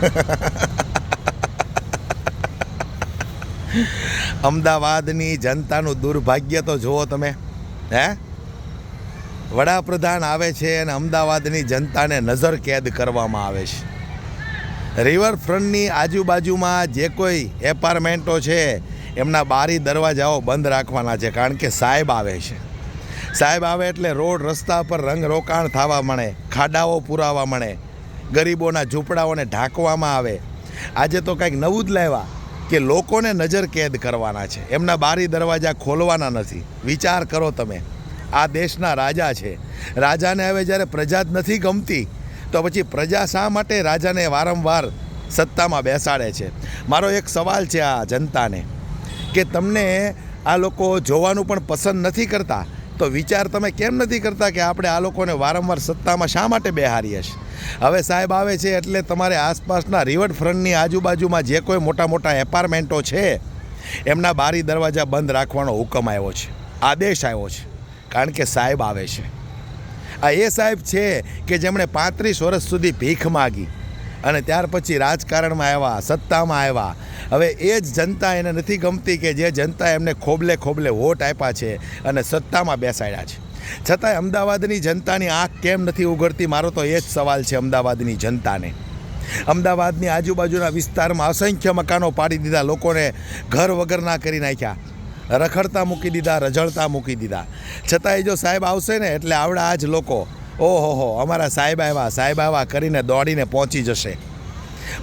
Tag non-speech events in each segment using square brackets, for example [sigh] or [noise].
[laughs] અમદાવાદની જનતાનું દુર્ભાગ્ય તો જુઓ તમે. હે? વડાપ્રધાન આવે છે અને અમદાવાદની જનતાને નજર કેદ કરવામાં આવે છે. રિવરફ્રન્ટની આજુબાજુમાં જે કોઈ એપાર્ટમેન્ટો છે, એમના બારી દરવાજાઓ બંધ રાખવાના છે, કારણ કે સાહેબ આવે છે. સાહેબ આવે એટલે રોડ રસ્તા પર રંગ રોકાણ થવા મળે, ખાડાઓ પુરાવા મળે ગરીબોના ઝૂંપડાઓને ઢાંકવામાં આવે. આજે તો કંઈક નવું જ લાવ્યા કે લોકોને નજર કેદ કરવાના છે. એમના બારી દરવાજા ખોલવાના નથી. વિચાર કરો તમે. આ દેશના રાજા છે. રાજાને હવે જ્યારે પ્રજા જ નથી ગમતી, તો પછી પ્રજા શા માટે રાજાને વારંવાર સત્તામાં બેસાડે છે? મારો એક સવાલ છે આ જનતાને, કે તમને આ લોકો જોવાનું પણ પસંદ નથી કરતા? તો વિચાર તમે કેમ નથી કરતા કે આપણે આ લોકોને વારંવાર સત્તામાં શા માટે બેહારીએ છીએ? હવે સાહેબ આવે છે એટલે તમારે આસપાસના રિવરફ્રન્ટની આજુબાજુમાં જે કોઈ મોટા મોટા એપાર્ટમેન્ટો છે, એમના બારી દરવાજા બંધ રાખવાનો હુકમ આવ્યો છે, આદેશ આવ્યો છે, કારણ કે સાહેબ આવે છે. આ એ સાહેબ છે કે જેમણે પાંત્રીસ વર્ષ સુધી ભીખ માગી અને ત્યાર પછી રાજકારણમાં આવ્યા, સત્તામાં આવ્યા. હવે એ જ જનતા એને નથી ગમતી કે જે જનતા એમને ખોબલે ખોબલે વોટ આપ્યા છે અને સત્તામાં બેસાડ્યા છે. છતાંય અમદાવાદની જનતાની આંખ કેમ નથી ઉઘડતી? મારો તો એ જ સવાલ છે અમદાવાદની જનતાને. અમદાવાદની આજુબાજુના વિસ્તારમાં અસંખ્ય મકાનો પાડી દીધા, લોકોને ઘર વગરના કરી નાખ્યા. રખડતા મૂકી દીધા, રઝળતા મૂકી દીધા. છતાંય જો સાહેબ આવશે ને, એટલે આવડા આ જ લોકો. ઓહો હો અમારા સાહેબ આવ્યા સાહેબ આવ્યા કરીને દોડીને પહોંચી જશે.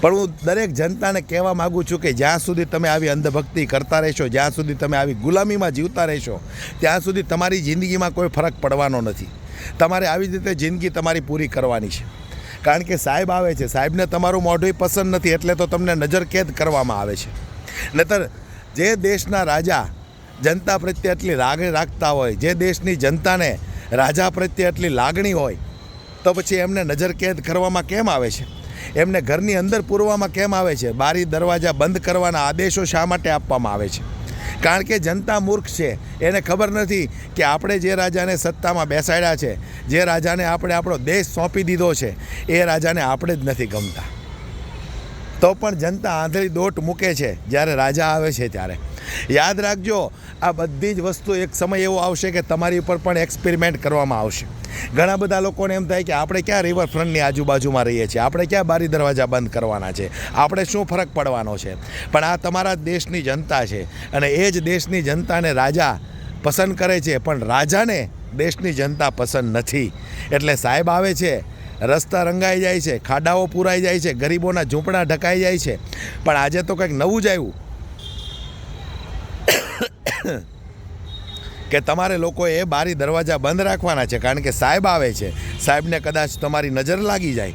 પણ હું દરેક જનતાને કહેવા માગું છું કે જ્યાં સુધી તમે આવી અંધભક્તિ કરતા રહેશો, જ્યાં સુધી તમે આવી ગુલામીમાં જીવતા રહેશો, ત્યાં સુધી તમારી જિંદગીમાં કોઈ ફરક પડવાનો નથી. તમારે આવી જ રીતે જિંદગી તમારી પૂરી કરવાની છે. કારણ કે સાહેબ આવે છે, સાહેબને તમારું મોઢું પસંદ નથી, એટલે તો તમને નજરકેદ કરવામાં આવે છે. નહીતર, જે દેશના રાજા જનતા પ્રત્યે એટલી લાગણી રાખતા હોય, જે દેશની જનતાને રાજા પ્રત્યે એટલી લાગણી હોય, તો પછી એમને નજરકેદ કરવામાં કેમ આવે છે? એમને ઘરની અંદર પૂરવામાં કેમ આવે છે? બારી દરવાજા બંધ કરવાના આદેશો શા માટે આપવામાં આવે છે? કારણ કે જનતા મૂર્ખ છે. એને ખબર નથી કે આપણે જે રાજાને સત્તામાં બેસાડ્યા છે, જે રાજાને આપણે આપણો દેશ સોંપી દીધો છે, એ રાજાને આપણે જ નથી ગમતા. તો પણ જનતા આંધળી દોટ મૂકે છે જ્યારે રાજા આવે છે ત્યારે. યાદ રાખજો, આ બધી જ વસ્તુ એક સમય એવો આવશે કે તમારી ઉપર પણ એક્સપેરિમેન્ટ કરવામાં આવશે. ઘણા બધા લોકોને એમ થાય કે આપણે ક્યાં રિવરફ્રન્ટની આજુબાજુમાં રહીએ છીએ, આપણે ક્યાં બારી દરવાજા બંધ કરવાના છે, આપણે શું ફરક પડવાનો છે? પણ આ તમારા દેશની જનતા છે અને એ જ દેશની જનતાને રાજા પસંદ કરે છે, પણ રાજાને દેશની જનતા પસંદ નથી. એટલે સાહેબ આવે છે, રસ્તા રંગાઈ જાય છે, ખાડાઓ પૂરાઈ જાય છે, ગરીબોના ઝૂંપડા ઢકાઈ જાય છે. પણ આજે તો કંઈક નવું જ આવ્યું. [coughs] કે તમારે લોકોએ એ બારી દરવાજા બંધ રાખવાના છે, કારણ કે સાહેબ આવે છે. સાહેબને કદાચ તમારી નજર લાગી જાય.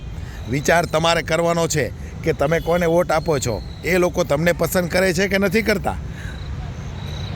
વિચાર તમારે કરવાનો છે કે તમે કોને વોટ આપો છો? એ લોકો તમને પસંદ કરે છે કે નથી કરતા?